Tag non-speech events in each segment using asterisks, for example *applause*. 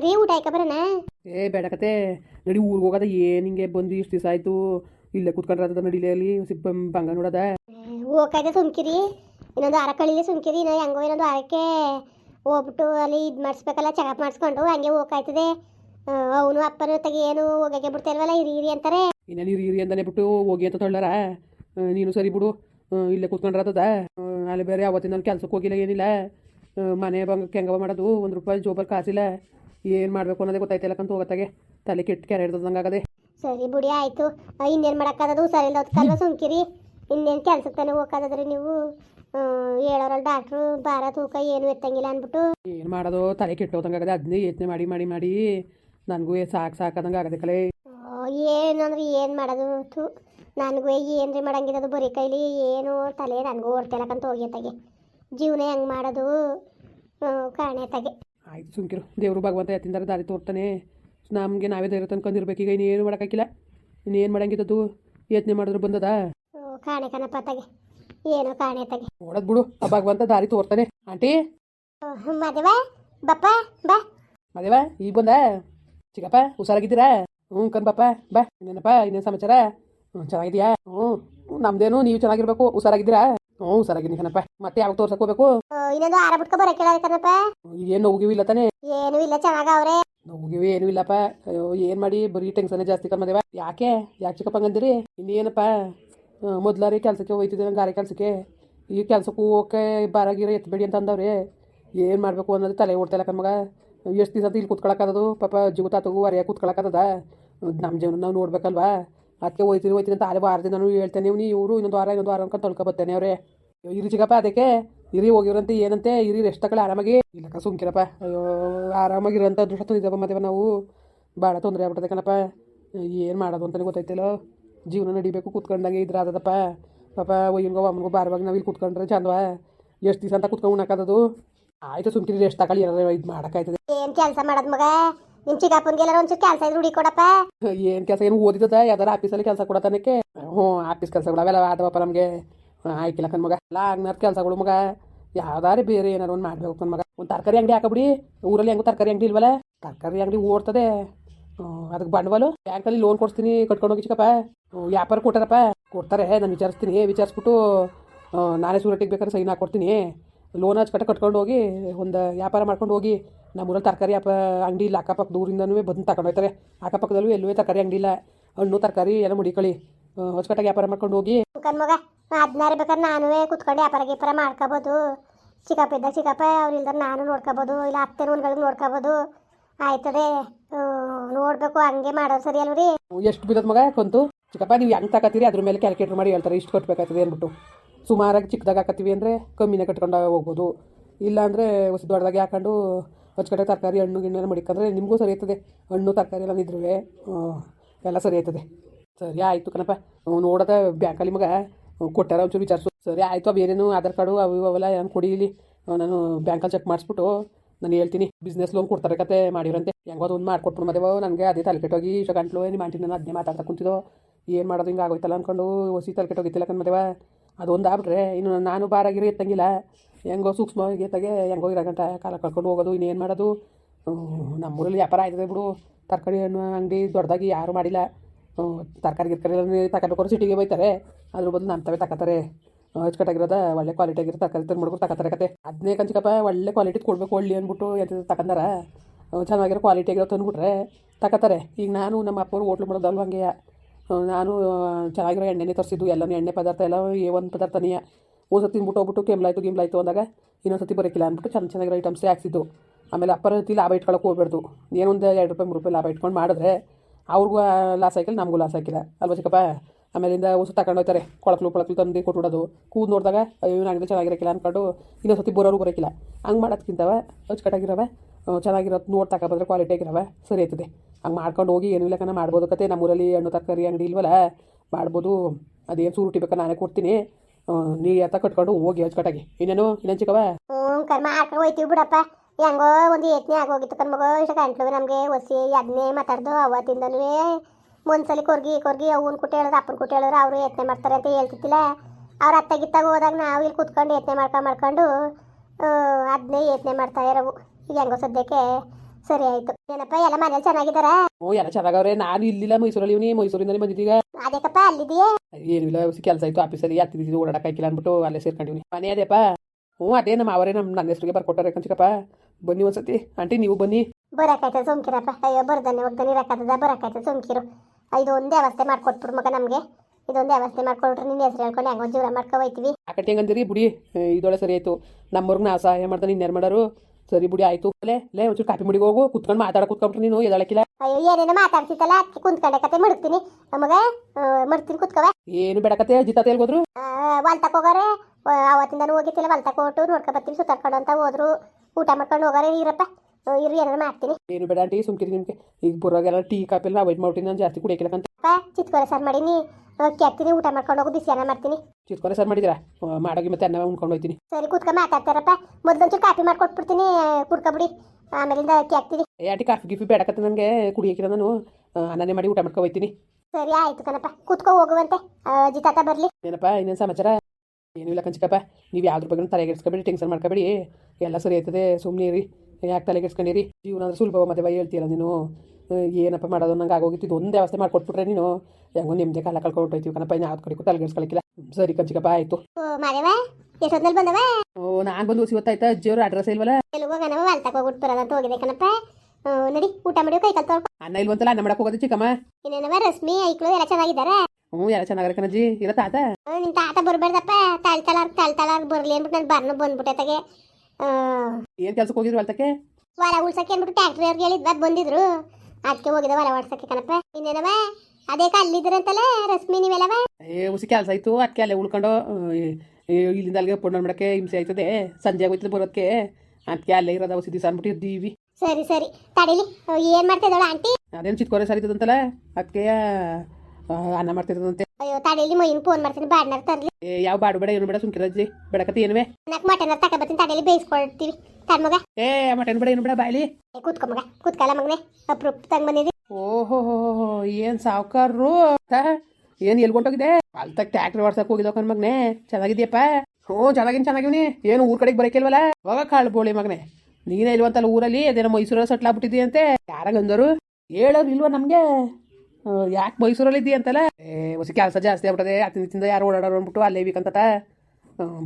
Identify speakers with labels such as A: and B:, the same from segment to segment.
A: ರೀ ಊಟ ಆಯ್ಕ ಬರೋಣ?
B: ಏ ಬೇಡಕತೆ ನಡಿ ಊರಿಗೆ ಹೋಗೋದ ಏನು ಹಿಂಗೆ ಬಂದು ಇಷ್ಟು ದಿವಸ ಆಯ್ತು. ಇಲ್ಲೇ ಕುತ್ಕೊಂಡ್ರದ ನಡಿಲೇ ಅಲ್ಲಿ ಸಿಬ್ಬ ಬಂಗ ನೋಡದ.
A: ಹೋಗ್ಕಾಯ್ದೆ ಸುಮ್ಕಿರಿ. ಇನ್ನೊಂದು ಆರ ಕಳಿಲಿ ಸುಮ್ಕಿರಿ. ಇನ್ನು ಹೆಂಗೋ ಇನ್ನೊಂದು ಆರಕ್ಕೆ ಹೋಗ್ಬಿಟ್ಟು ಅಲ್ಲಿ ಇದು ಮಾಡಿಸ್ಬೇಕಲ್ಲ ಚೆಕಪ್ ಮಾಡಿಸ್ಕೊಂಡು ಹಂಗೆ ಹೋಗ್ಕಾಯ್ತದೆ ಅವನು ಅಪ್ಪನ ತೆಗಿ ಏನು ಹೋಗಕ್ಕೆ ಬಿಡ್ತಾಯಿಲ್ವಲ್ಲ ಇರಿ ಇರಿ ಅಂತಾರೆ.
B: ಇನ್ನು ಇರಿ ಇರಿ ಅಂತಾನೆ ಬಿಟ್ಟು ಹೋಗಿ ಅಂತ ತೊಳ್ಳಾರ. ನೀನು ಸರಿ ಬಿಡು. ಇಲ್ಲೇ ಕುತ್ಕೊಂಡ್ರದ ಅಲ್ಲಿ ಬೇರೆ ಅವತ್ತಿನ ನಾನು ಕೆಲ್ಸಕ್ಕೆ ಹೋಗಿಲ್ಲ ಏನಿಲ್ಲ. ಮನೆ ಬಂಗ ಕೆಂಗವ ಮಾಡೋದು. ಒಂದು ರೂಪಾಯಿ ಜೋಬಲ್ಲಿ ಕಾಸಿಲ್ಲ. ಏನು ಮಾಡಬೇಕು ಅನ್ನೋದೇ ಗೊತ್ತಾಯ್ತಿಲ್ಲ ಕಂತ ಹೋಗತ್ತಾಗೆ. ತಲೆ ಕೆಟ್ಟ ಕೆರೆ ಹಿಡ್ದಂಗೆ ಆಗದೆ.
A: ಸರಿ ಬಿಡಿ ಆಯಿತು. ಇನ್ನೇನು ಮಾಡೋಕ್ಕಾಗದು ಸರಿಲ್ಲ ಹೊತ್ಕಲ್ವ ಸುಮ್ಕಿರಿ. ಇನ್ನೇನು ಕೆಲ್ಸಕ್ಕೆ ತಾನೇ ಹೋಗೋದ್ರಿ ನೀವು? ಹೇಳೋರಲ್ಲ ಡಾಕ್ಟ್ರು ಭಾರ ತೂಕ ಏನು ಎತ್ತಂಗಿಲ್ಲ ಅಂದ್ಬಿಟ್ಟು.
B: ಏನು ಮಾಡೋದು? ತಲೆ ಕೆಟ್ಟೋದಂಗೆ ಆಗದೆ ಅದನ್ನೇ ಯೋಚನೆ ಮಾಡಿ ಮಾಡಿ ಮಾಡಿ. ನನಗೂ ಸಾಕು ಸಾಕದಂಗೆ ಆಗದೆ ಕಲೆ.
A: ಏನಂದ್ರೆ ಏನು ಮಾಡೋದು? ತು ನನಗೂ ಏನ್ರಿ ಮಾಡಂಗಿರೋದು ಬರೀ ಕೈಲಿ? ಏನು ತಲೆ ನನಗೂ ಓಡ್ತಿಲ್ಲಕಂತ ಹೋಗ್ಯತ್ತಾಗೆ. ಜೀವನ ಹೆಂಗೆ ಮಾಡೋದು? ಕಾಣೆ ತಗೆ.
B: ಆಯ್ತು ಸುಮ್ಕಿರು. ದೇವರು ಭಗವಂತ ಎತ್ತಿಂದಾರ ದಾರಿ ತೋರ್ತಾನೆ. ನಮಗೆ ನಾವೇ ಧೈರ್ಯ ತಂದ್ಕೊಂಡಿರ್ಬೇಕು ಈಗ ಇನ್ನೇನು ಮಾಡೋಕ್ಕಾಗಿಲ್ಲ. ಇನ್ನೇನು ಮಾಡಂಗಿದ್ದದು ಯತ್ನೆ ಮಾಡಿದ್ರು ಬಂದದ?
A: ಕಾಣೆ ಕಣಪ್ಪ ತಗೆ. ಏನೋ ಕಾಣೆ ತಗೆ.
B: ನೋಡೋದು ಬಿಡು ಆ ಭಗವಂತ ದಾರಿ ತೋರ್ತಾನೆ. ಆಂಟಿ?
A: ಮದುವ? ಬಪ್ಪ ಬಾ.
B: ಮದೇವ? ಈಗ ಬಂದ? ಚಿಕ್ಕಪ್ಪ ಹುಷಾರಾಗಿದ್ದೀರಾ? ಹ್ಞೂ ಕನ್ ಬಾಪ ಬಾ. ಇನ್ನೇನಪ್ಪ ಇನ್ನೇನು ಸಮಾಚಾರ? ಹ್ಞೂ ಚೆನ್ನಾಗಿದ್ಯಾ ಹ್ಞೂ ನಮ್ದೇನು ನೀವು ಚೆನ್ನಾಗಿರ್ಬೇಕು ಹುಷಾರಾಗಿದ್ದೀರಾ? ಹ್ಞೂ ಹುಷಾರಾಗಿದ್ದೀನಿ ಕಣಪ್ಪ. ಮತ್ತೆ ಯಾವಾಗ
A: ತೋರ್ಸಕೋಬೇಕು ಇನ್ನೊಂದು ಆರ ಬಿಟ್ಕೊ ಬರ ಕೇಳ ಕಣಪ್ಪ.
B: ಏನು ನೋವು ಇಲ್ಲ ತಾನೇ?
A: ಏನೂ ಇಲ್ಲ ಚೆನ್ನಾಗ ಅವ್ರೆ.
B: ನೋವು ಏನು ಇಲ್ಲಪ್ಪ. ಅಯ್ಯೋ ಏನು ಮಾಡಿ? ಬರೀ ಟೆನ್ಷನ್ ಜಾಸ್ತಿ ಕಮ್ಮದೇವ ಯಾಕೆ? ಯಾಕೆ ಚಿಕ್ಕಪ್ಪ ಹಂಗಂದಿರಿ? ಇನ್ನೇನಪ್ಪ? ಮೊದ್ಲಾರಿ ಕೆಲಸಕ್ಕೆ ಹೋಯ್ತಿದ್ದೆ ಗಾರೆ ಕೆಲಸಕ್ಕೆ. ಈ ಕೆಲ್ಸಕ್ಕೆ ಹೋಗಕ್ಕೆ ಬಾರಾಗಿರ ಎತ್ತಬೇಡಿ ಅಂತ ಅಂದವ್ರೆ. ಏನು ಮಾಡಬೇಕು ಅನ್ನೋದು ತಲೆ ಓಡ್ತಾಯಿಲ್ಲ ಕಮ್ಮಗ ಎಷ್ಟು ದಿವಸ ಇಲ್ಲಿ ಕುತ್ಕೊಳಕ್ಕಾದದು ಪಾಪ ಅಜ್ಜಿಗೂ ತಾತಗೂ ಹೊರೆಯ ಕುತ್ಕೊಳಕ್ಕಾದದ ನಮ್ಮ ಜೀವನ ನಾವು ನೋಡ್ಬೇಕಲ್ವಾ? ಅದಕ್ಕೆ ಹೋಯ್ತೀನಿ ಹೋಯ್ತೀನಿ ಅಂತ ಅಲ್ಲಿ ವಾರದಿಂದ ನಾನು ಹೇಳ್ತೇನೆ. ನೀವು ಇವರು ಇನ್ನೊಂದು ವಾರ ಇನ್ನೊಂದು ವಾರ ಅಂತ ತೊಳ್ಕೊ ಬರ್ತೇನೆ ಅವರೇ. ಇರಿ ಚಿಕ್ಕಪ್ಪ ಅದಕ್ಕೆ. ಇರಿ ಹೋಗಿರಂತೆ ಏನಂತೆ? ಇರಿ ರೆಸ್ಟ್ ತಗೊಳ್ಳಿ ಆರಾಮಾಗಿ. ಇಲ್ಲಕ್ಕ ಸುಮ್ಕಿರಪ್ಪ ಅಯ್ಯೋ, ಆರಾಮಾಗಿರೋಂಥ ದೃಷ್ಟ ತಂದಿದ್ದಪ್ಪ ಮತ್ತೆ ನಾವು. ಭಾಳ ತೊಂದರೆ ಆಗ್ಬಿಟ್ಟದೆ ಕಣಪ್ಪ. ಏನು ಮಾಡೋದು ಅಂತಲೇ ಗೊತ್ತಾಯ್ತಿಲ್ಲ. ಜೀವನ ನಡಿಬೇಕು, ಕೂತ್ಕೊಂಡಂಗೆ ಇದ್ರೆ ಆದದಪ್ಪ. ಪಾಪ ಒಯ್ಯನ್ಗೋ ಅಮ್ಮಗೋ ಬಾರವಾಗಿ ನಾವು ಇಲ್ಲಿ ಕೂತ್ಕೊಂಡ್ರೆ ಚಂದವ. ಎಷ್ಟು ದಿವಸ ಅಂತ ಕೂತ್ಕೊಂಡು ಉಣ್ಣಕ್ಕಾದದು ಆಯಿತು ಸುಮ್ಕಿರಿ ರೆಸ್ಟ್ ತಗೊಳ್ಳಿ. ಏನಾರ ಇದು ಮಾಡೋಕ್ಕಾಯ್ತದೆ
A: ಏನು ಕೆಲಸ ಮಾಡೋದು ಮಗ? ನಿಮ್ ಚಿಕ್ಕಪ್ಪನ್ಗೆಲ್ಲ ಒಂಚೂರು ಕೆಲಸ ಇದ್ರೆ ಹುಡಿ ಕೊಡಪ್ಪ *laughs*
B: ಏನ್ ಕೆಲಸ ಏನು ಓದಿದ ಯಾವ್ದಾರ ಆಫೀಸಲ್ಲಿ ಕೆಲಸ ಕೊಡತನಕ್ಕೆ ಹ್ಞೂ ಆಫೀಸ್ ಕೆಲಸಗಳು ಅವೆಲ್ಲ ಆದವಪ್ಪ ನಮಗೆ. ಆಯ್ಕಿಲ್ಲ ಕಣ್ ಮಗ. ಎಲ್ಲ ಆಗ್ನಾರ ಕೆಲಸಗಳು ಮಗ. ಯಾವ್ದಾರು ಬೇರೆ ಏನಾರು ಒಂದು ಮಾಡಬೇಕು ಮಗ. ಒಂದು ತರಕಾರಿ ಅಂಗಡಿ ಹಾಕಬಿಡಿ. ಊರಲ್ಲಿ ಹೆಂಗೋ ತರಕಾರಿ ಅಂಗಡಿ ಇಲ್ವಲ್ಲ? ತರಕಾರಿ ಅಂಗಡಿ ಓಡ್ತದೆ. ಅದಕ್ಕೆ ಬಂಡವಾಳು. ಬ್ಯಾಂಕಲ್ಲಿ ಲೋನ್ ಕೊಡ್ತೀನಿ ಕಟ್ಕೊಂಡು ಚಿಕ್ಕಪ್ಪ. ಹ್ಮ್, ವ್ಯಾಪಾರ ಕೊಟ್ಟಾರಪ್ಪ. ಕೊಡ್ತಾರೆ ನಾನು ವಿಚಾರಿಸ್ತೀನಿ. ವಿಚಾರಿಸ್ಬಿಟ್ಟು ನಾನೇ ಸೂರಟಿಗೆ ಬೇಕಾದ್ರೆ ಸೈನ್ ಹಾಕ್ಕೊಡ್ತೀನಿ ಲೋನ್ ಹಚ್ಕಟ್ಟ ಕಟ್ಕೊಂಡು ಹೋಗಿ ಒಂದು ವ್ಯಾಪಾರ ಮಾಡ್ಕೊಂಡು ಹೋಗಿ ನಮ್ಮೂರಲ್ಲಿ ತರಕಾರಿ ಅಪ್ಪ ಅಂಗಡಿ ಇಲ್ಲ ಅಕ್ಕಪಕ್ಕ ದೂರಿಂದನೂ ಬಂದು ತಗೊಂಡು ಹೋಗ್ತಾರೆ ಅಕ್ಕಪಕ್ಕದಲ್ಲೂ ಎಲ್ಲೂ ತರಕಾರಿ ಅಂಗಡಿ ಇಲ್ಲ. ಹಣ್ಣು ತರಕಾರಿ ಎಲ್ಲ ಮುಡಿಕಳಿ. ಹೊಚ್ಕಟ್ಟಾಗಿ ವ್ಯಾಪಾರ ಮಾಡ್ಕೊಂಡು ಹೋಗಿ.
A: ಮಗ ಅದನ್ನಾರ ಬೇಕಾದ್ರೆ ನಾನು ಕುತ್ಕೊಂಡು ವ್ಯಾಪಾರ ಗೀಪಾರ ಮಾಡ್ಕೋಬೋದು. ಚಿಕ್ಕಪ್ಪ ಇದ್ದ ಚಿಕ್ಕಪ್ಪ ಅವ್ರು ಇಲ್ದಾರ ನಾನು ನೋಡ್ಕೋಬೋದು. ಇಲ್ಲ ಅತ್ತೆ ನೋನ್ಗಳಿಗೆ ನೋಡ್ಕೋಬೋದು. ಆಯ್ತದೆ ನೋಡಬೇಕು ಹಂಗೆ ಮಾಡೋದು ಸರಿ ಅಲ್ರಿ
B: ಎಷ್ಟು ಬಿದ್ದದ ಮಗ ಕಂತು? ಚಿಕ್ಕಪ್ಪ ನೀವು ಹೆಂಗೆ ತಗೋತೀರಿ? ಅದ್ರ ಮೇಲೆ ಕ್ಯಾಲ್ಕುಲೇಟರ್ ಮಾಡಿ ಹೇಳ್ತಾರೆ ಇಷ್ಟು ಕೊಟ್ಬೇಕಾಗ್ತದೆ ಅಂದ್ಬಿಟ್ಟು. ಸುಮಾರಾಗಿ ಚಿಕ್ಕದಾಗ ಹಾಕತ್ತೀವಿ ಅಂದರೆ ಕಮ್ಮಿನೇ ಕಟ್ಕೊಂಡು ಹೋಗ್ಬೋದು. ಇಲ್ಲಾಂದರೆ ಹೊಸ ದೊಡ್ಡದಾಗಿ ಹಾಕೊಂಡು ಹೊಚ್ಕಟ್ಟೆ ತರಕಾರಿ ಹಣ್ಣು ಗಿಣ್ಣೆಲ್ಲ ಮಡಿಕಂದ್ರೆ ನಿಮಗೂ ಸರಿ ಆಯ್ತದೆ. ಹಣ್ಣು, ತರಕಾರಿ ಎಲ್ಲ ಇದ್ರೂ ಎಲ್ಲ ಸರಿ ಆಯ್ತದೆ. ಸರಿ ಆಯಿತು ಕಣಪ್ಪ. ನೋಡದ ಬ್ಯಾಂಕಲ್ಲಿ ಮಗ ಹ್ಞೂ ಕೊಟ್ಟಾರ ಒಂಚೂರು ವಿಚಾರಿಸು. ಸರಿ ಆಯಿತು ಏನೇನು ಆಧಾರ್ ಕಾರ್ಡು ಅವು ಇವು ಅವೆಲ್ಲ ಏನು ಕೊಡಿಲಿ ನಾನು ಬ್ಯಾಂಕಲ್ಲಿ ಚೆಕ್ ಮಾಡಿಸ್ಬಿಟ್ಟು ನಾನು ಹೇಳ್ತೀನಿ. ಬಿಸ್ನೆಸ್ ಲೋನ್ ಕೊಡ್ತಾರೆ ಕತೆ ಮಾಡಿರಂತೆ ಹೆಂಗೋ ಒಂದು ಮಾಡ್ಕೊಟ್ಬಿಟ್ಟು ಮದೇವೋ. ನನಗೆ ಅದೇ ತಲೆ ಕೆಟ್ಟೋಗಿ ಇಷ್ಟ ಗಂಟ್ಲು ನಿಮ್ಮ ಆಂಟಿ ನಾನು ಅದನ್ನೇ ಮಾತಾಡ್ತಾ ಕುಂತಿದ್ದೋ. ಏನು ಮಾಡೋದು ಹಿಂಗೆ ಆಗೋಯ್ತಲ್ಲ ಅಂದ್ಕೊಂಡು ಹೊಸಿ ತಲೆ ಕೆಟ್ಟೋಗಿತ್ತಿಲ್ಲ ಕಣ್ ಮದೇವ. ಅದೊಂದು ಆಗ್ಬಿಟ್ರೆ, ಇನ್ನು ನಾನು ಬಾರಾಗಿರೋ ಎತ್ತಂಗಿಲ್ಲ. ಹೆಂಗೋ ಸೂಕ್ಷ್ಮವಾಗಿ ಎತ್ತಾಗೆ ಹೆಂಗೋ ಇರೋ ಗಂಟ ಕಾಲ ಕಳ್ಕೊಂಡು ಹೋಗೋದು ಇನ್ನೇನು ಮಾಡೋದು? ನಮ್ಮ ನಮ್ಮೂರಲ್ಲಿ ವ್ಯಾಪಾರ ಆಯ್ತದೆ ಬಿಡು. ತರಕಾರಿ ಹಣ್ಣು, ಅಂಗಡಿ ದೊಡ್ಡದಾಗಿ ಯಾರು ಮಾಡಿಲ್ಲ. ತರಕಾರಿ ಗಿರ್ಕಾರಿ ತಗೊಂಡ್ಕೋರು ಸಿಟಿಗೆ ಬೈತಾರೆ. ಅದ್ರ ಬದಲು ನಮ್ಮ ತವೇ ತಗೋತಾರೆ ಅಚ್ಚುಕಟ್ಟಾಗಿರೋದ ಒಳ್ಳೆ ಕ್ವಾಲಿಟಿ ಆಗಿರೋ ತರಕಾರಿ ಮಾಡ್ಕೊಂಡು ತಗೋತಾರೆ ಕತೆ. ಅದನ್ನೇ ಕಂಚಿಕಪ್ಪ ಒಳ್ಳೆ ಕ್ವಾಲಿಟಿ ಕೊಡಬೇಕು, ಒಳ್ಳೆ ಅಂದ್ಬಿಟ್ಟು ಎಂತ ತಗೊಂಡಾರ ಚೆನ್ನಾಗಿರೋ ಕ್ವಾಲಿಟಿ ಆಗಿರೋ ತಂದ್ಬಿಟ್ರೆ ತಗೋತಾರೆ ಈಗ ನಾನು ನಮ್ಮ ಅಪ್ಪವ್ರು ಹೋಟ್ಲು ಮಾಡೋದಲ್ವ ಹಂಗೆ ನಾನು ಚೆನ್ನಾಗಿರೋ ಎಣ್ಣೆನೇ ತರಿಸಿದ್ದು, ಎಲ್ಲನೂ ಎಣ್ಣೆ ಪದಾರ್ಥ, ಎಲ್ಲ ಏ ಒಂದು ಪದಾರ್ಥನೇ. ಒಂದು ಸತಿ ತಿಂದ್ಬಿಟ್ಟು ಹೋಗ್ಬಿಟ್ಟು, ಕೆಮ್ಲಾಯ್ತು, ಗಿಮ್ಲಾಯ್ತು ಅಂದಾಗ ಇನ್ನೊಂದು ಸತಿ ಬರೋಕ್ಕಿಲ್ಲ ಅಂದ್ಬಿಟ್ಟು ಚೆನ್ನ ಚೆನ್ನಾಗಿರೋ ಐಟಮ್ಸೇ ಹಾಕ್ಸಿದ್ದು. ಆಮೇಲೆ ಅಪ್ಪರ ರೀತಿ ಲಾಭ ಇಟ್ಕೊಳ್ಳೋಕೆ ಹೋಗ್ಬಾರ್ದು ಏನೊಂದು ಎರಡು ರೂಪಾಯಿ, ಮೂರು ರೂಪಾಯಿ ಲಾಭ ಇಟ್ಕೊಂಡು ಮಾಡಿದ್ರೆ ಅವ್ರಿಗೂ ಲಾಸ್ ಆಗಿಲ್ಲ ನಮಗೂ ಲಾಸ್ ಆಗಿಲ್ಲ ಅಲ್ವಾ ಚಿಕ್ಕಪ್ಪ? ಆಮೇಲಿಂದ ಹೊಸ ತಗೊಂಡು ಕೊಳಕ್ಲು ಕೊಳಕ್ಲು ತಂದು ಕೊಟ್ಬಿಡೋದು ಕೂದ್ ನೋಡಿದಾಗ, ಅಯ್ಯೋ ನಾಗಿದೆ ಚೆನ್ನಾಗಿರೋಕ್ಕಿಲ್ಲ ಅಂದ್ಕೊಂಡು ಇನ್ನೊಂದು ಸತಿ ಬರೋರು ಬರೋಕ್ಕಿಲ್ಲ ಹಂಗೆ ಮಾಡೋದ್ಕಿಂತವ, ಅಚ್ಚುಕಟ್ಟಾಗಿರವ. ಚೆನ್ನಾಗಿರೋದು ನೋಡಿ ತಗೊಬಂದ್ರೆ ಕ್ವಾಲಿಟಿ ಆಗಿರವ. ಸರಿ ಆಯ್ತದೆ. ಹಂಗೆ ಮಾಡ್ಕೊಂಡು ಹೋಗಿ ಏನು ಇಲ್ಲಕ್ಕ ಕಣ, ಮಾಡ್ಬೋದು. ಕತೆ ನಮ್ಮೂರಲ್ಲಿ ಹಣ್ಣು, ತರಕಾರಿ, ಅಂಗಡಿ ಇಲ್ವಲ್ಲ? ಮಾಡ್ಬೋದು. ಅದೇನು ಸೂರುಟಿ ಬೇಕಾ ನಾನೇ ಕೊಡ್ತೀನಿ. ನೀ ಎತ್ತ ಕಟ್ಕೊಂಡು ಹೋಗಿ ಅಚ್ಚುಕಟ್ಟಾಗಿ ಇನ್ನೇನು? ಇನ್ನೇನು ಚಿಕ್ಕವ
A: ಹ್ಞೂ ಕರ್ಮ ಹಾಕೊಂಡು ಹೋಯ್ತೀವಿ ಬಿಡಪ್ಪ. ಹೆಂಗೋ ಒಂದು ಏತ್ನೇ ಆಗೋಗಿತ್ತು ಕಣ್ಮಗೋ ಇಷ್ಟ ಗಂಟ್ಲು ನಮಗೆ ಒಸಿ ಅದನ್ನೇ ಮಾತಾಡ್ದು ಅವತ್ತಿಂದನೂ ಮುಂದ್ಸಲಿ ಕೊರ್ಗಿ ಕೊರ್ಗಿ ಅವ್ನ ಕುಟ್ಟಿ ಹೇಳಿದ್ರೆ ಅಪ್ಪನ ಕುಟ್ಟಿ ಹೇಳಿದ್ರೆ ಅವರು ಯತ್ನೆ ಮಾಡ್ತಾರೆ ಅಂತ ಹೇಳ್ತಿದ್ದಿಲ್ಲ. ಅವ್ರ ಅತ್ತಗಿತ್ತಾಗ ಹೋದಾಗ ನಾವು ಇಲ್ಲಿ ಕುತ್ಕೊಂಡು ಯತ್ನೆ ಮಾಡ್ಕೊಂಡು ಮಾಡ್ಕೊಂಡು ಅದನ್ನೇ ಯತ್ನೆ ಮಾಡ್ತಾ ಇರೋವು. ಈಗ ಹೆಂಗೋ ಸದ್ಯಕ್ಕೆ ಸರಿ ಆಯ್ತು. ಏನಪ್ಪ ಎಲ್ಲ ಮನೇಲಿ ಚೆನ್ನಾಗಿದಾರ
B: ಓ ಎಲ್ಲ ಚೆನ್ನಾಗವ್ರೆ. ನಾನು ಇಲ್ಲಿಲ್ಲ ಮೈಸೂರಲ್ಲಿ ಇವನಿ. ಮೈಸೂರಿಂದಲೇ ಬಂದಿದ್ದೀಗ.
A: ಅದೇಕಪ್ಪ ಅಲ್ಲಿದೆಯೇ
B: ಏನು ಇಲ್ಲ ಕೆಲಸ ಇತ್ತು. ಆಫೀಸಲ್ಲಿ ಹತ್ತಿದ್ದು ಓಡಾಡಕ್ಕಾಗಿಲ್ಲ ಅಂದ್ಬಿಟ್ಟು ಅಲ್ಲೇ ಸೇರ್ಕೊಂಡಿವ್ನಿ. ಮನೆ ಅದೇಪ್ಪ. ಹ್ಞೂ ಅದೇ ನಮ್ಮ ಅವರೇ ನಮ್ಮ ನನ್ನ ಹೆಸರಿಗೆ ಬರ್ಕೊಟ್ಟಾರೆ ಕಂಚಿಕಪ್ಪ. ಬನ್ನಿ ಒಂದ್ಸತಿ. ಆಂಟಿ ನೀವು ಬನ್ನಿ.
A: ಬರಕಾಯ್ತದೆ ಸುಮ್ಕಿರಪ್ಪ? ಅಯ್ಯೋ ಬರ್ದನೆ ಒಗ್ದನೆ ಇರಕ್ಕಾಗ್ತದ ಬರಕಾಯ್ತದೆ ಇದು ಒಂದೇ ಅವಸ್ಥೆ ಮಾಡ್ಕೊಟ್ಬಿಡು ಮಗ ನಮಗೆ. ಇದೊಂದೇ ಅವಸ್ಥೆ ಮಾಡ್ಕೊಟ್ರೆ ನಿನ್ನ ಹೆಸರು ಹೇಳ್ಕೊಂಡು ಹೆಂಗೋ ಜೀವನ ಮಾಡ್ಕೊ ಹೋಯ್ತೀವಿ.
B: ಆ ಕಟ್ಟಿ ಹೆಂಗಂದಿರಿ? ಬುಡಿ. ಇದೊಳೆ ಸರಿ ಆಯ್ತು. ನಮ್ಮವ್ರಿಗೆ ನಾ ಸಹಾಯ ಮಾಡ್ದೆ ಇನ್ಯಾರು ಮಾಡೋರು? ಸರಿ ಬಿಡಿ ಆಯ್ತು. ಲೇ ಲೇ ಒಂಚೂರು ಕಾಪಿ ಮುಡಿಗೆ ಹೋಗು. ಕುತ್ಕೊಂಡು ಮಾತಾಡ ಕುತ್ಕೊಂಡ್ರಿ ನೀನು ಎದಳಕಿಲ್ಲ
A: ಅಯ್ಯೋ ಏನೇನೋ ಮಾತಾಡ್ತಿತ್ತಲ್ಲ ಅದಕ್ಕೆ ಕುಂತ್ಕೊಂಡೆ ಕತೆ ಮಡಗ್ತೀನಿ ನಮಗ ಮಡ್ತೀನಿ ಕುತ್ಕವ.
B: ಏನು ಬೇಡಕತ್ತೆ ಅಜ್ಜಿ ತಾತ ಹೋದ್ರು
A: ಹೊಲ್ತಕ್ಕೆ ಹೋಗಾರೆ. ಅವತ್ತಿಂದನೂ ಹೋಗಿತ್ತಿಲ್ಲ ಹೊಲ್ತಕ್ಕೆ ಹೊಟ್ಟು ನೋಡ್ಕೊ ಬರ್ತೀನಿ ಸುತ್ತಾಡ್ಕೊಂಡು ಅಂತ ಹೋದ್ರು. ಊಟ ಮಾಡ್ಕೊಂಡು ಹೋಗಾರೆ ಇರಪ್ಪ. ಇರು ಏನಾರು ಮಾಡ್ತೀನಿ.
B: ಏನು ಬೇಡ ಆಂಟಿ ಸುಮ್ಕಿರಿ ನಿಮ್ಗೆ ಈಗ ಬರೋಗೆಲ್ಲ ಟೀ ಕಾಪಿ ಎಲ್ಲ ಅವಾಯ್ಡ್ ಮಾಡ್ತೀನಿ ನಾನು ಜಾಸ್ತಿ ಕುಡಿಯಕಿಲ್ಲ
A: ಅಂತ. ಚಿತ್ಕೋರೆ ಸರ್ ಮಾಡೀನಿ. ಅಕ್ಕಿ ಹಾಕ್ತೀನಿ ಊಟ ಮಾಡ್ಕೊಂಡು ಹೋಗು ಬಿಸಿ ಅನ್ನ ಮಾಡ್ತೀನಿ.
B: ಚಿತ್ಕೊನೆ ಸರ್ ಮಾಡಿದ್ದೀರಾ ಆ, ಮಾಡೋಗಿ ಮತ್ತೆ ಅನ್ನ ಉಣ್ಕೊಂಡು ಹೋಯ್ತೀನಿ.
A: ಸರಿ ಕೂತ್ಕೊಂಡು ಮಾತಾಡ್ತಾರಪ್ಪ. ಮೊದಲಂಚು ಕಾಫಿ ಮಾಡ್ಕೊಟ್ಬಿಡ್ತೀನಿ ಕುಡ್ಕೊಬಿಡಿ. ಆಮೇಲಿಂದ ಅಕ್ಕಿ ಹಾಕ್ತೀವಿ
B: ಯಾಟಿ ಕಾಫಿ ಗಿಫಿ ಬೇಡಕತ್ತ ನನಗೆ ಕುಡಿಯೋಕಿಲ್ಲ ನಾನು. ಅನ್ನನೇ ಮಾಡಿ ಊಟ ಮಾಡ್ಕೊ ಹೋಯ್ತೀನಿ.
A: ಸರಿ ಆಯ್ತು ಕಣಪ್ಪ. ಕೂತ್ಕೊ ಹೋಗುವಂತೆ. ಜಿತಾತ ಬರಲಿ.
B: ಏನಪ್ಪ ಇನ್ನೇನು ಸಮಾಚಾರ? ಏನೂ ಇಲ್ಲ ಕಂಚಿಕಪ್ಪ. ನೀವು ಯಾವ್ದ್ರ ಬಗ್ಗೆ ತಲೆಗೆಡ್ಸ್ಕೊಬೇಡಿ ಟೆನ್ಷನ್ ಮಾಡ್ಕೊಬೇಡಿ. ಎಲ್ಲ ಸರಿ ಆಯ್ತದೆ ಸುಮ್ಮನೆ ರೀ ಯಾಕೆ ತಲೆಗೆಡ್ಸ್ಕೊಂಡಿರಿ ಜೀವನ ಅಂದ್ರೆ ಸುಲಭ ಮತ್ತೆ ಬೈ ಹೇಳ್ತೀಯಲ್ಲ ನೀನು. ಏನಪ್ಪ ಮಾಡೋದು ನಂಗೆ ಆಗೋಗಿತ್ತು ಇದು ಒಂದೇ ವ್ಯವಸ್ಥೆ ಮಾಡ್ಕೊಟ್ಬಿಟ್ರೆ ನೀನು. ಹೆಂಗೋ ನಿಮ್ಮದೇ ಕಾಲ ಕಳ್ಕೊಂಡು ಹೋಯ್ತೀವಿ ಕಣಪ್ಪ ಇನ್ನು ಯಾವ್ದು ಕಡೆಗೂ ತಲೆಗೆಡ್ಸ್ಕೊಳಕ್ಕಿಲ್ಲ ಸರಿ ಕಂಚಿಕಪ್ಪ ಬಾ
A: ಓ ಮಾದೇವ ಎಷ್ಟೊತ್ತಲ್ಲಿ ಬಂದವ?
B: ಓ ನಾನು ಬಂದು ಇವತ್ತಾಯ್ತಾ ಅಜ್ಜಿಯವ್ರ ಅಡ್ರೆಸ್ ಇಲ್ವಲ್ಲ?
A: ಎಲ್ಲಿ ಹೋಗೋಣ ಹೊಲ್ತಕ್ಕೆ ಹೋಗ್ಬಿಟ್ಟು ಬರೋದಂತ ಹೋಗಿದೆ ಕಣಪ್ಪ. ನಡಿ ಊಟ ಮಾಡಿ ಕೈ ಕಲ್ ತೊಳ್ಕೊ.
B: ಅನ್ನ ಇಲ್ವಂತಲ್ಲ ಅನ್ನ ಮಾಡಕ್ ಹೋಗೋದು ಚಿಕ್ಕಮ್ಮ.
A: ಇನ್ನೇನವ ರಶ್ಮಿ ಐಕ್ಳು ಎಲ್ಲ ಚೆನ್ನಾಗಿದ್ದಾರೆ?
B: ಹ್ಞೂ ಎಲ್ಲ ಚೆನ್ನಾಗರ ಕಣಜ್ಜಿ. ಇಲ್ಲ ತಾತ?
A: ನಿನ್ ತಾತ ಬರ್ಬೇಡ್ದಪ್ಪ. ತಾಳ್ತಾಳಾರ್ ತಾಳ್ತಾಳಾರ್ ಬರ್ಲಿ ಅಂದ್ಬಿಟ್ಟು ನಾನು ಬರ್ನು ಬಂದ್ಬಿಟ್ಟೆ ತಗೆ
B: ಏನ್ ಕೆಲ್ಸಕ್ಕೆ ಹೋಗಿದ್ರು ಅಲ್ತಕ್ಕೆ
A: ಹೊಲ ಉಳ್ಸಕ್ಕೆ ಅಂದ್ಬಿಟ್ಟು ಟ್ಯಾಕ್ಟ್ರಿ ಅವ್ರಿಗೆ ಹೇಳಿದ್ವ ಬಂದಿದ್ರು. ಅದಕ್ಕೆ ಹೋಗಿದ ಹೊಲ ಓಡ್ಸಕ್ಕೆ ಕಣಪ್ಪ. ಇನ್ನೇನವ? ಅದೇ ಅಲ್ಲಿದ್ರಂತಲ್ಲ ರಶ್ಮಿ ನೀವೆಲ್ಲವ?
B: ಏ ಉಸಿ ಕೆಲಸ ಆಯ್ತು ಅದಕ್ಕೆ ಅಲ್ಲೇ ಉಳ್ಕೊಂಡು ಇಲ್ಲಿಂದ ಅಲ್ಲಿಗೆ ಪುಣ್ಯ ಮಾಡಕ್ಕೆ ಹಿಂಸೆ ಆಯ್ತದೆ. ಸಂಜೆ ಆಗೋಯ್ತದೆ ಬರೋದಕ್ಕೆ ಅದಕ್ಕೆ ಅಲ್ಲೇ ಇರೋದ ಉಸಿ ದಿವಸ ಅನ್ಬಿಟ್ಟು ಇದ್ದೀವಿ.
A: ಸರಿ ಸರಿ. ತಡೀಲಿ. ಏನು ಮಾಡ್ತಿದ್ದಾಳ ಆಂಟಿ?
B: ಅದೇನು ಚಿತ್ಕೋರೆ ಇದ್ದಂತಲ್ಲ ಅದಕ್ಕೆ ಅನ್ನ ಮಾಡ್ತಿದ್ದಂತೆ
A: ಅಯ್ಯೋ ತಡೀಲಿ ಮೈನ್ ಫೋನ್ ಮಾಡ್ತೀನಿ ಬಾಡ್ನಾಗ ತರ್ಲಿ.
B: ಏ ಯಾವ ಬಾಡು ಬೇಡ ಏನು ಬೇಡ ಸುಮ್ಕಿರಜ್ಜಿ ಬೇಡಕತ್ತೆ ಏನುವೆ?
A: ನಾಕ್ ಮಟನ್ ತಕ ಬರ್ತೀನಿ ತಡೀಲಿ ಬೇಯಿಸ್ಕೊಳ್ತೀವಿ. ತನ್ ಮಗ.
B: ಏ ಮಟನ್ ಬೇಡ ಏನು ಬೇಡ ಬಾಯ್ಲಿ.
A: ಕೂತ್ಕೊ ಮಗ ಕೂತ್ಕಲ್ಲ ಮಗನೇ. ಅಪ್ರೂಪ್ ತಂಗ್ ಬಂದಿದ್ದಿ
B: ಓಹೋ ಏನು ಸಾವುಕಾರರು? ಏನು ಎಲ್ಲಿ ಹೊಂಟೋಗಿದೆ ಅಲ್ತಕ್ ಟ್ಯಾಕ್ಟ್ರಿ ಓಡ್ಸಕ್ ಹೋಗಿದ್ದೋ ಕಣ್ ಮಗನೇ. ಚೆನ್ನಾಗಿದ್ಯಪ್ಪ? ಹ್ಞೂ ಚೆನ್ನಾಗಿನ್ ಚೆನ್ನಾಗಿವ್ನಿ. ಏನು ಊರ್ ಕಡೆಗೆ ಬರಕಿಲ್ವಲ್ಲ ಹೋಗ ಕಾಳು ಬೋಳಿ ಮಗನೇ. ನೀನೇ ಇಲ್ವಂತಲ್ಲ ಊರಲ್ಲಿ, ಅದೇನ ಮೈಸೂರಲ್ಲಿ ಅಂತೆ ಯಾರಾಗಂದರು ಹೇಳೋರು ಇಲ್ವ ನಮಗೆ? ಯಾಕೆ ಮೈಸೂರಲ್ಲಿ ಇದ್ದೀಯ ಅಂತಲ್ಲ? ಏ, ಹೊಸ ಕೆಲಸ ಜಾಸ್ತಿ ಆಗ್ಬಿಟ್ಟದೆ ಅತ್ತಿಂದ ಯಾರು ಓಡಾಡೋರು ಅಂದ್ಬಿಟ್ಟು ಅಲ್ಲೇ ಬೇಕಂತ ಬಾ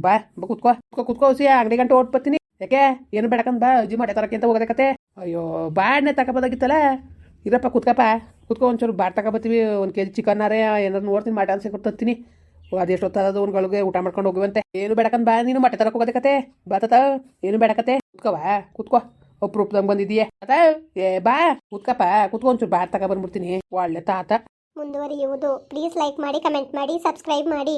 B: ಬಾ ಕುತ್ಕೋ. ಕುತ್ಕೋ ಕುತ್ಕೋ ಹೊಸಿ. ಅಂಗಡಿ ಗಂಟೆ ಓಟ್ ಬರ್ತೀನಿ. ಯಾಕೆ? ಏನು ಬೇಡಕಂತ ಬಾ. ಅಜ್ಜಿ ಮಟೆ ತರಕ್ಕೆ ಅಂತ ಹೋಗೋದಕ್ಕತೆ ಅಯ್ಯೋ, ಬಾಡ್ನೆ ತಗೋಬೋದಾಗಿತ್ತಲ್ಲ ಇರಪ್ಪ, ಕುತ್ಕಪ್ಪ. ಕುತ್ಕೊ, ಒಂಚೂರು ತಗೋ ತಗೊಬತ್ತೀವಿ ಒಂದು ಕೆ ಜಿ ಚಿಕನ್ನಾರೇ ಏನಾದ್ರು ನೋಡ್ತೀನಿ ಮಟನ್ ಅನ್ಸಿ ಕೊಡ್ತೀನಿ ಅದೆಷ್ಟು ಹೊತ್ತದ ಒಂದ್ಗಳಿಗೆ ಊಟ ಮಾಡ್ಕೊಂಡು ಹೋಗುವಂತೆ. ಏನು ಬೇಡಕಂದ್ ಬಾ, ನೀನು ಮಟೆ ತರಕ್ಕೆ ಹೋಗೋದಕ್ಕತೆ ಬಾತತ ಏನು ಬೇಡಕತೆ ಕುತ್ಕೋವಾ ಕುತ್ಕೋ ಅಪ್ರೂಪ್ದಂಗೆ ಬಂದಿದೀಯ ಅತ ಏ, ಬಾ. ಕುತ್ಕಪ್ಪ, ಕುತ್ಕೊ, ಒಂಚೂರು ಬಾರ್ ತಗೊ ಬಂದ್ಬಿಡ್ತೀನಿ. ಒಳ್ಳೆ ತಾತ.
A: ಮುಂದುವರಿಯುವುದು. ಪ್ಲೀಸ್ ಲೈಕ್ ಮಾಡಿ ಕಮೆಂಟ್ ಮಾಡಿ ಸಬ್ಸ್ಕ್ರೈಬ್ ಮಾಡಿ.